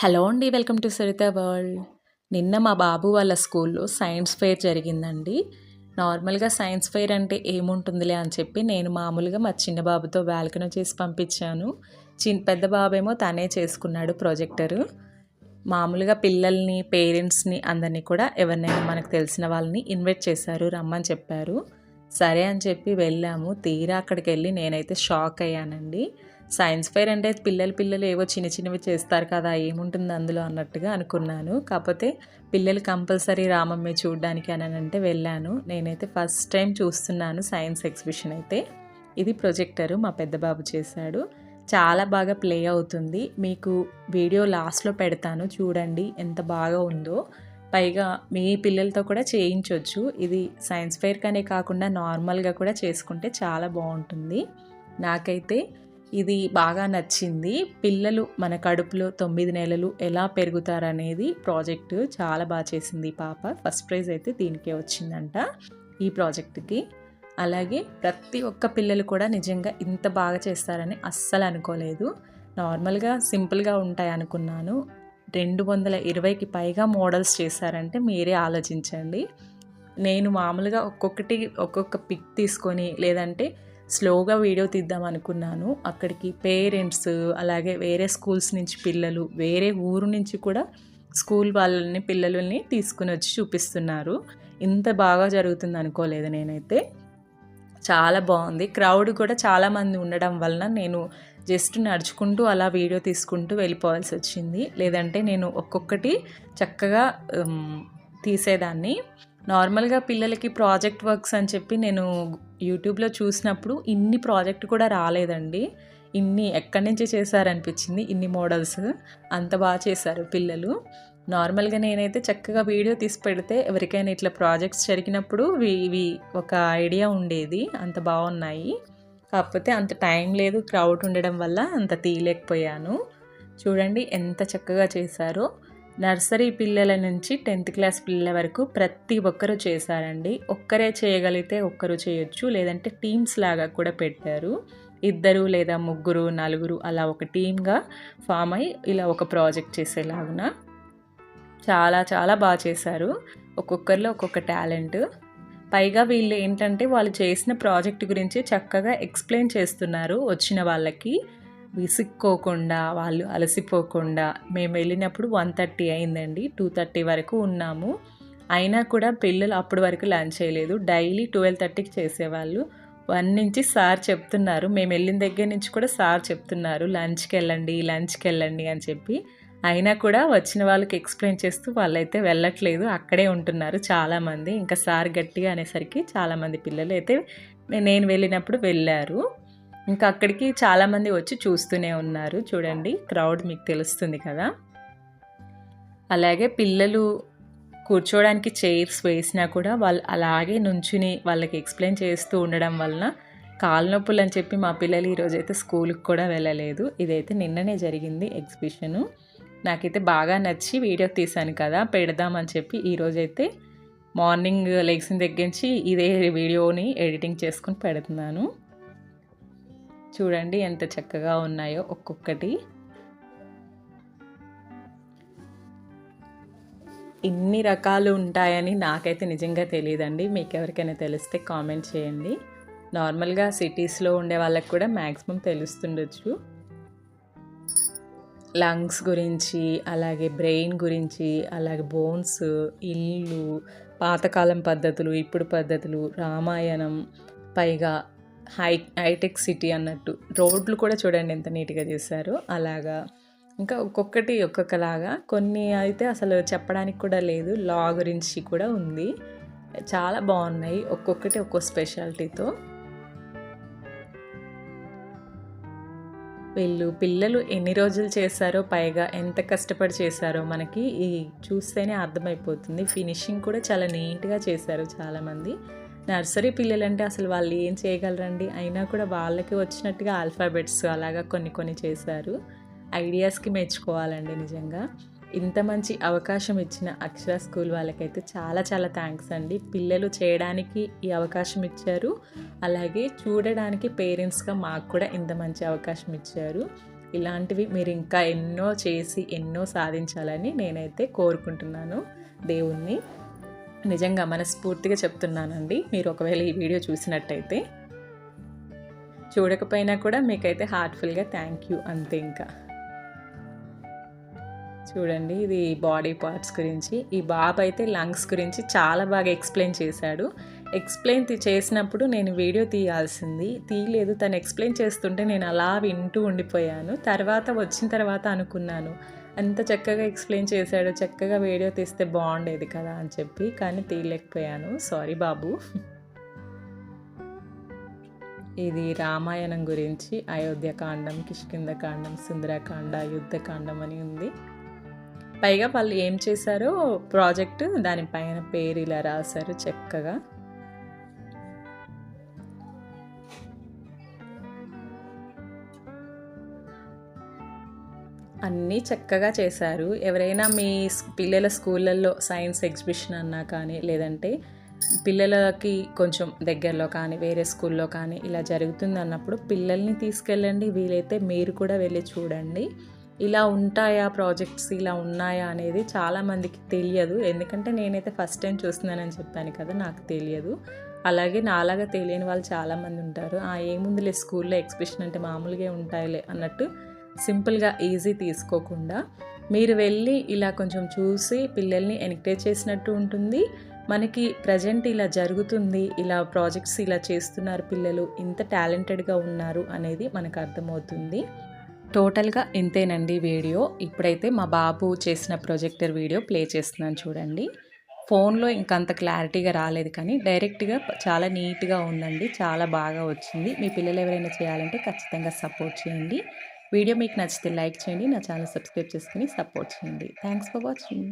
Hello అండి welcome to Saritha world. నిన్న మా బాబు వాళ్ళ స్కూల్లో సైన్స్ ఫెయిర్ జరిగిందండి. నార్మల్గా సైన్స్ ఫెయిర్ అంటే ఏముంటుందిలే అని చెప్పి నేను మామూలుగా మా చిన్న బాబుతో వ్యాల్కన చేసి పంపించాను. చిన్న పెద్ద బాబేమో తనే చేసుకున్నాడు ప్రాజెక్టరు. మామూలుగా పిల్లల్ని పేరెంట్స్ని అందరినీ కూడా ఎవరినైనా మనకు తెలిసిన వాళ్ళని ఇన్వైట్ చేశారు రమ్మని చెప్పారు. సరే అని చెప్పి వెళ్ళాము. తీరా అక్కడికి వెళ్ళి నేనైతే షాక్ అయ్యానండి. సైన్స్ ఫెయిర్ అంటే పిల్లలు పిల్లలు ఏవో చిన్న చిన్నవి చేస్తారు కదా ఏముంటుంది అందులో అన్నట్టుగా అనుకున్నాను. కాకపోతే పిల్లలు కంపల్సరీ రామమ్మే చూడడానికి అని అంటే వెళ్ళాను. నేనైతే ఫస్ట్ టైం చూస్తున్నాను సైన్స్ ఎగ్జిబిషన్ అయితే. ఇది ప్రొజెక్టరు మా పెద్ద బాబు చేశాడు. చాలా బాగా ప్లే అవుతుంది. మీకు వీడియో లాస్ట్లో పెడతాను చూడండి ఎంత బాగా ఉందో. పైగా మీ పిల్లలతో కూడా చేయించవచ్చు ఇది సైన్స్ ఫెయిర్ కనే కాకుండా నార్మల్గా కూడా చేసుకుంటే చాలా బాగుంటుంది. నాకైతే ఇది బాగా నచ్చింది. పిల్లలు మన కడుపులో తొమ్మిది నెలలు ఎలా పెరుగుతారనేది ప్రాజెక్టు చాలా బాగా చేసింది పాప. ఫస్ట్ ప్రైజ్ అయితే దీనికే వచ్చిందంట ఈ ప్రాజెక్టుకి. అలాగే ప్రతి ఒక్క పిల్లలు కూడా నిజంగా ఇంత బాగా చేస్తారని అస్సలు అనుకోలేదు. నార్మల్గా సింపుల్గా ఉంటాయి అనుకున్నాను. రెండు వందల ఇరవైకి పైగా మోడల్స్ చేశారంటే మీరే ఆలోచించండి. నేను మామూలుగా ఒక్కొక్కటి ఒక్కొక్క పిక్ తీసుకొని లేదంటే స్లోగా వీడియో తీద్దాం అనుకున్నాను. అక్కడికి పేరెంట్స్ అలాగే వేరే స్కూల్స్ నుంచి పిల్లలు వేరే ఊరు నుంచి కూడా స్కూల్ వాళ్ళని పిల్లలని తీసుకుని వచ్చి చూపిస్తున్నారు. ఇంత బాగా జరుగుతుంది అనుకోలేదు నేనైతే. చాలా బాగుంది. క్రౌడ్ కూడా చాలామంది ఉండడం వలన నేను జస్ట్ నడుచుకుంటూ అలా వీడియో తీసుకుంటూ వెళ్ళిపోవాల్సి వచ్చింది. లేదంటే నేను ఒక్కొక్కటి చక్కగా తీసేదాన్ని. నార్మల్గా పిల్లలకి ప్రాజెక్ట్ వర్క్స్ అని చెప్పి నేను యూట్యూబ్లో చూసినప్పుడు ఇన్ని ప్రాజెక్ట్ కూడా రాలేదండి. ఇన్ని ఎక్కడి నుంచి చేశారనిపించింది ఇన్ని మోడల్స్ అంత బాగా చేశారు పిల్లలు. నార్మల్గా నేనైతే చక్కగా వీడియో తీసి పెడితే ఎవరికైనా ఇట్లా ప్రాజెక్ట్స్ జరిగినప్పుడు ఇవి ఒక ఐడియా ఉండేది అంత బాగున్నాయి. కాకపోతే అంత టైం లేదు క్రౌడ్ ఉండడం వల్ల అంత తీయలేకపోయాను. చూడండి ఎంత చక్కగా చేశారో. నర్సరీ పిల్లల నుంచి టెన్త్ క్లాస్ పిల్లల వరకు ప్రతి ఒక్కరు చేశారండి. ఒక్కరే చేయగలిగితే ఒక్కరు చేయొచ్చు లేదంటే టీమ్స్ లాగా కూడా పెట్టారు. ఇద్దరు లేదా ముగ్గురు నలుగురు అలా ఒక టీమ్గా ఫామ్ అయ్యి ఇలా ఒక ప్రాజెక్ట్ చేసేలాగున చాలా చాలా బాగా చేశారు. ఒక్కొక్కరిలో ఒక్కొక్క టాలెంట్. పైగా వీళ్ళు ఏంటంటే వాళ్ళు చేసిన ప్రాజెక్ట్ గురించి చక్కగా ఎక్స్ప్లెయిన్ చేస్తున్నారు వచ్చిన వాళ్ళకి. విసుక్కోకుండా వాళ్ళు అలసిపోకుండా మేము వెళ్ళినప్పుడు వన్ థర్టీ అయిందండి. టూ థర్టీ వరకు ఉన్నాము. అయినా కూడా పిల్లలు అప్పటి వరకు లంచ్ చేయలేదు. డైలీ ట్వెల్వ్ థర్టీకి చేసేవాళ్ళు. వన్ నుంచి సార్ చెప్తున్నారు. మేము వెళ్ళిన దగ్గర నుంచి కూడా సార్ చెప్తున్నారు లంచ్కి వెళ్ళండి లంచ్కి వెళ్ళండి అని చెప్పి. అయినా కూడా వచ్చిన వాళ్ళకి ఎక్స్ప్లెయిన్ చేస్తూ వాళ్ళైతే వెళ్ళట్లేదు. అక్కడే ఉంటున్నారు చాలామంది. ఇంకా సార్ గట్టిగా అనేసరికి చాలామంది పిల్లలు అయితే నేను వెళ్ళినప్పుడు వెళ్ళారు. ఇంకా అక్కడికి చాలామంది వచ్చి చూస్తూనే ఉన్నారు. చూడండి క్రౌడ్ మీకు తెలుస్తుంది కదా. అలాగే పిల్లలు కూర్చోవడానికి చైర్స్ వేసినా కూడా వాళ్ళు అలాగే నుంచుని వాళ్ళకి ఎక్స్ప్లెయిన్ చేస్తూ ఉండడం వలన కాలు నొప్పులు అని చెప్పి మా పిల్లలు ఈరోజు అయితే స్కూల్కి కూడా వెళ్ళలేదు. ఇదైతే నిన్ననే జరిగింది ఎగ్జిబిషను. నాకైతే బాగా నచ్చి వీడియో తీశాను కదా పెడదామని చెప్పి ఈరోజైతే మార్నింగ్ లెగ్సిన దగ్గర నుంచి ఇదే వీడియోని ఎడిటింగ్ చేసుకుని పెడుతున్నాను. చూడండి ఎంత చక్కగా ఉన్నాయో ఒక్కొక్కటి. ఇన్ని రకాలు ఉంటాయని నాకైతే నిజంగా తెలియదండి. మీకు ఎవరికైనా తెలిస్తే కామెంట్ చేయండి. నార్మల్గా సిటీస్లో ఉండే వాళ్ళకి కూడా మ్యాక్సిమం తెలుస్తుండొచ్చు. లంగ్స్ గురించి అలాగే బ్రెయిన్ గురించి అలాగే బోన్స్ ఇల్లు పాతకాలం పద్ధతులు ఇప్పుడు పద్ధతులు రామాయణం పైగా హై హైటెక్ సిటీ అన్నట్టు. రోడ్లు కూడా చూడండి ఎంత నీట్గా చేశారు. అలాగా. ఇంకా ఒక్కొక్కటి ఒక్కొక్కలాగా. కొన్ని అయితే అసలు చెప్పడానికి కూడా లేదు. లా గురించి కూడా ఉంది. చాలా బాగున్నాయి. ఒక్కొక్కటి ఒక్కో స్పెషాలిటీతో. వీళ్ళు పిల్లలు ఎన్ని రోజులు చేశారో పైగా ఎంత కష్టపడి చేశారో మనకి ఈ చూస్తేనే అర్థమైపోతుంది. ఫినిషింగ్ కూడా చాలా నీట్గా చేశారు చాలామంది. నర్సరీ పిల్లలంటే అసలు వాళ్ళు ఏం చేయగలరండి? అయినా కూడా వాళ్ళకి వచ్చినట్టుగా ఆల్ఫాబెట్స్ అలాగా కొన్ని కొన్ని చేశారు. ఐడియాస్కి మెచ్చుకోవాలండి నిజంగా. ఇంత మంచి అవకాశం ఇచ్చిన అక్షర స్కూల్ వాళ్ళకైతే చాలా చాలా థ్యాంక్స్ అండి. పిల్లలు చేయడానికి ఈ అవకాశం ఇచ్చారు. అలాగే చూడడానికి పేరెంట్స్గా మాకు కూడా ఇంత మంచి అవకాశం ఇచ్చారు. ఇలాంటివి మీరు ఇంకా ఎన్నో చేసి ఎన్నో సాధించాలని నేనైతే కోరుకుంటున్నాను దేవుణ్ణి. నిజంగా మనస్ఫూర్తిగా చెప్తున్నానండి. మీరు ఒకవేళ ఈ వీడియో చూసినట్టయితే చూడకపోయినా కూడా మీకైతే హార్ట్ఫుల్గా థ్యాంక్ యూ అంతే ఇంకా. చూడండి ఇది బాడీ పార్ట్స్ గురించి. ఈ బాబు అయితే లంగ్స్ గురించి చాలా బాగా ఎక్స్ప్లెయిన్ చేశాడు. ఎక్స్ప్లెయిన్ చేసినప్పుడు నేను వీడియో తీయాల్సింది. తీయలేదు. తను ఎక్స్ప్లెయిన్ చేస్తుంటే నేను అలా వింటూ ఉండిపోయాను. తర్వాత వచ్చిన తర్వాత అనుకున్నాను. ఎంత చక్కగా ఎక్స్ప్లెయిన్ చేశాడు. చక్కగా వీడియో తీస్తే బాగుండేది కదా అని చెప్పి. కానీ తీయలేకపోయాను. సారీ బాబు. ఇది రామాయణం గురించి. అయోధ్యకాండం కిష్కిందకాండం సుందరకాండ యుద్ధకాండం అని ఉంది. పైగా వాళ్ళు ఏం చేశారో ప్రాజెక్టు దానిపైన పేరు ఇలా రాశారు చక్కగా. అన్నీ చక్కగా చేశారు. ఎవరైనా మీ పిల్లల స్కూళ్ళల్లో సైన్స్ ఎగ్జిబిషన్ అన్నా కానీ లేదంటే పిల్లలకి కొంచెం దగ్గరలో కానీ వేరే స్కూల్లో కానీ ఇలా జరుగుతుంది అన్నప్పుడు పిల్లల్ని తీసుకెళ్ళండి. వీలైతే మీరు కూడా వెళ్ళి చూడండి. ఇలా ఉంటాయా ప్రాజెక్ట్స్? ఇలా ఉన్నాయా అనేది చాలామందికి తెలియదు. ఎందుకంటే నేనైతే ఫస్ట్ టైం చూస్తున్నానని చెప్పాను కదా నాకు తెలియదు. అలాగే నాలాగా తెలియని వాళ్ళు చాలామంది ఉంటారు. ఆ ఏముందిలే స్కూల్లో ఎగ్జిబిషన్ అంటే మామూలుగా ఉంటాయిలే అన్నట్టు సింపుల్గా ఈజీ తీసుకోకుండా మీరు వెళ్ళి ఇలా కొంచెం చూసి పిల్లల్ని ఎంకరేజ్ చేసినట్టు ఉంటుంది. మనకి ప్రజెంట్ ఇలా జరుగుతుంది. ఇలా ప్రాజెక్ట్స్ ఇలా చేస్తున్నారు పిల్లలు. ఇంత టాలెంటెడ్గా ఉన్నారు అనేది మనకు అర్థమవుతుంది. టోటల్గా ఇంతేనండి వీడియో. ఇప్పుడైతే మా బాబు చేసిన ప్రొజెక్టర్ వీడియో ప్లే చేస్తున్నాను చూడండి. ఫోన్లో ఇంకంత క్లారిటీగా రాలేదు కానీ డైరెక్ట్గా చాలా నీట్గా ఉందండి. చాలా బాగా వచ్చింది. మీ పిల్లలు ఎవరైనా చేయాలంటే ఖచ్చితంగా సపోర్ట్ చేయండి. వీడియో మీకు నచ్చితే లైక్ చేయండి నా ఛానల్ సబ్స్క్రైబ్ చేసుకుని సపోర్ట్ చేయండి. Thanks for watching.